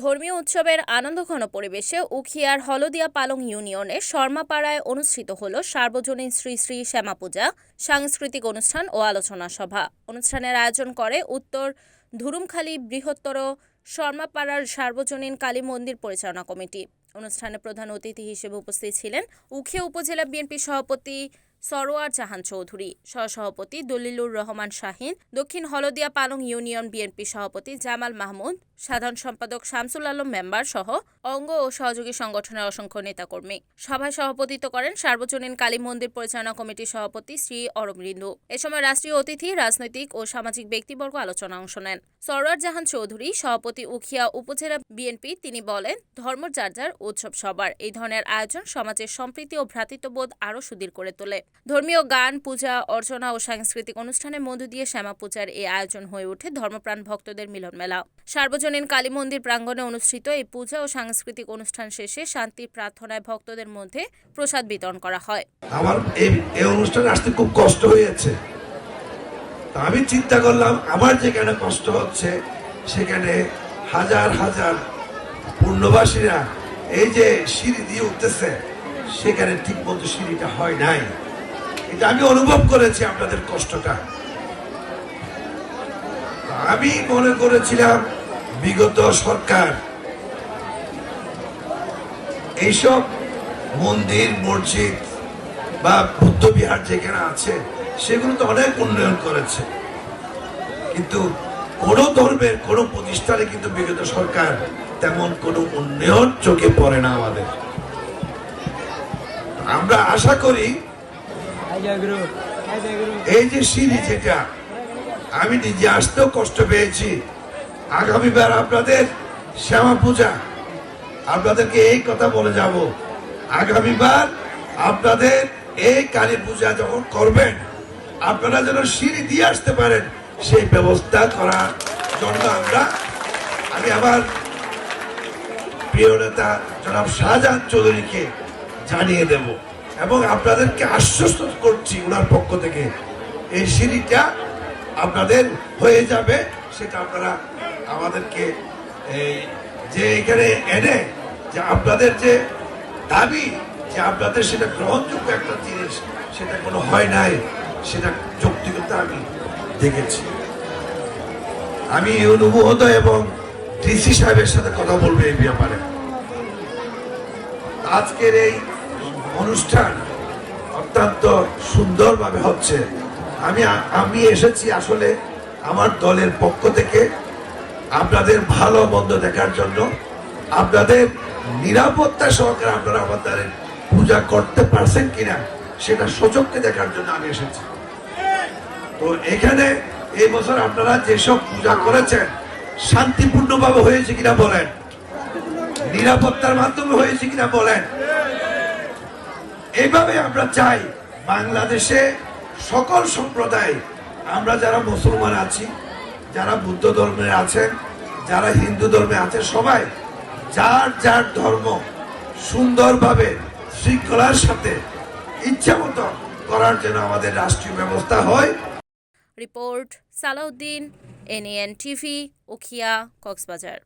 ধর্মীয় উৎসবের আনন্দঘন পরিবেশে উখিয়ার হলদিয়া পালং ইউনিয়নের শর্মাপাড়ায় অনুষ্ঠিত হল সার্বজনীন শ্রী শ্রী শ্যামা পূজা সাংস্কৃতিক অনুষ্ঠান ও আলোচনা সভা। অনুষ্ঠানের আয়োজন করে উত্তর ধুরুমখালী বৃহত্তর শর্মাপাড়ার সার্বজনীন কালী মন্দির পরিচালনা কমিটি। অনুষ্ঠানে প্রধান অতিথি হিসেবে উপস্থিত ছিলেন উখিয়া উপজেলা বিএনপি সভাপতি সরোয়ার জাহান চৌধুরী, সহসভাপতি দলিলুর রহমান শাহিন, দক্ষিণ হলদিয়া পালং ইউনিয়ন বিএনপি সভাপতি জামাল মাহমুদ, সাধারণ সম্পাদক শামসুল আলম মেম্বার সহ অঙ্গ ও সহযোগী সংগঠনের অসংখ্য নেতাকর্মী। সভায় সভাপতিত্ব করেন সার্বজনীন কালী মন্দির পরিচালনা কমিটির সভাপতি শ্রী অরবিন্দু এ সময় রাষ্ট্রীয় অতিথি, রাজনৈতিক ও সামাজিক ব্যক্তিবর্গ আলোচনা অংশ নেন। সরোয়ার জাহান চৌধুরী, সভাপতি উখিয়া উপজেলা বিএনপি, তিনি বলেন ধর্ম যার যার উৎসব সবার। এই ধরনের আয়োজন সমাজের সম্প্রীতি ও ভ্রাতৃত্ববোধ আরও সুদৃঢ় করে তোলে। ধর্মীয় গান, পূজা, অর্চনা ও সাংস্কৃতিক অনুষ্ঠানের মধ্য দিয়ে শ্যামা পূজার এই আয়োজন হয়ে ওঠে ধর্মপ্রাণ ভক্তদের মিলন মেলা। সার্বজনীন কালী মন্দির প্রাঙ্গণে অনুষ্ঠিত এই পূজা ও সাংস্কৃতিক অনুষ্ঠান শেষে শান্তি প্রার্থনায় ভক্তদের মধ্যে প্রসাদ বিতরণ করা হয়। আমার এই অনুষ্ঠানে আসতে খুব কষ্ট হয়েছে। আমি চিন্তা করলাম, আমার যেখানে কষ্ট হচ্ছে, সেখানে হাজার হাজার পূর্ণবাসীরা এই যে সিঁড়ি দিয়ে উঠতেছে, সেখানে ঠিক মতো সিঁড়িটা হয় নাই। এটা আমি অনুভব করেছি আপনাদের কষ্টটা। আমি মনে করেছিলাম, বিগত সরকার, এইসব মন্দির, মসজিদ বা বুদ্ধ বিহার যেখানে আছে, সেগুলো তো অনেক উন্নয়ন করেছে। কিন্তু কোন ধর্মের, কোন প্রতিষ্ঠানে কিন্তু বিগত সরকার তেমন কোনো উন্নয়ন চোখে পড়ে না আমাদের। আমরা আশা করি এই যে সিঁড়ি যেটা, আমি নিজে আসতেও কষ্ট পেয়েছি। আগামীবার আপনাদের শ্যামা পূজা, আপনাদেরকে এই কথা বলে যাব। আগামীবার আপনাদের এই কালী পূজা যখন করবেন, আপনারা যেন সিঁড়ি দিয়ে আসতে পারেন, সেই ব্যবস্থা করার জন্য আমরা, আমি আবার প্রিয় নেতা জনাব শাহজাহান চৌধুরীকে জানিয়ে দেব। এবং আপনাদেরকে আশ্বস্ত করছি ওনার পক্ষ থেকে, এই সিঁড়িটা আপনাদের হয়ে যাবে, সেটা আপনারা আমাদেরকে, এই যে এখানে এনে যে আপনাদের যে দাবি, যে আপনাদের সেটা গ্রহণযোগ্য একটা জিনিস, সেটা কোনো হয় নাই, সেটা যৌক্তিকতা আমি দেখেছি। আমি অনুভূত এবং ডিসি সাহেবের সাথে কথা বলব এই ব্যাপারে। আজকের এই অনুষ্ঠান অত্যন্ত সুন্দরভাবে হচ্ছে। আমি আমি এসেছি আসলে আমার দলের পক্ষ থেকে আপনাদের ভালো মন্দ দেখার জন্য। আপনাদের নিরাপত্তা সহকারে আপনারা আমাদের পূজা করতে পারছেন কিনা সেটা সুযোগকে দেখার জন্য আমি এসেছি। তো এখানে এই বছর আপনারা যেসব পূজা করেছেন, শান্তিপূর্ণভাবে হয়েছে কিনা বলেন? নিরাপত্তার মাধ্যমে হয়েছে কিনা বলেন? এইভাবে আমরা চাই বাংলাদেশে সকল সম্প্রদায়, আমরা যারা মুসলমান আছি, যারা বুদ্ধ ধর্মে আছেন, যারা হিন্দু ধর্মে আছে সবাই যার যার ধর্ম সুন্দরভাবে, শৃঙ্খলার সাথে ইচ্ছা মতো করার জন্য আমাদের রাষ্ট্রীয় ব্যবস্থা হয়। Report Salauddin NN TV Ukhiya, Cox's Bazar.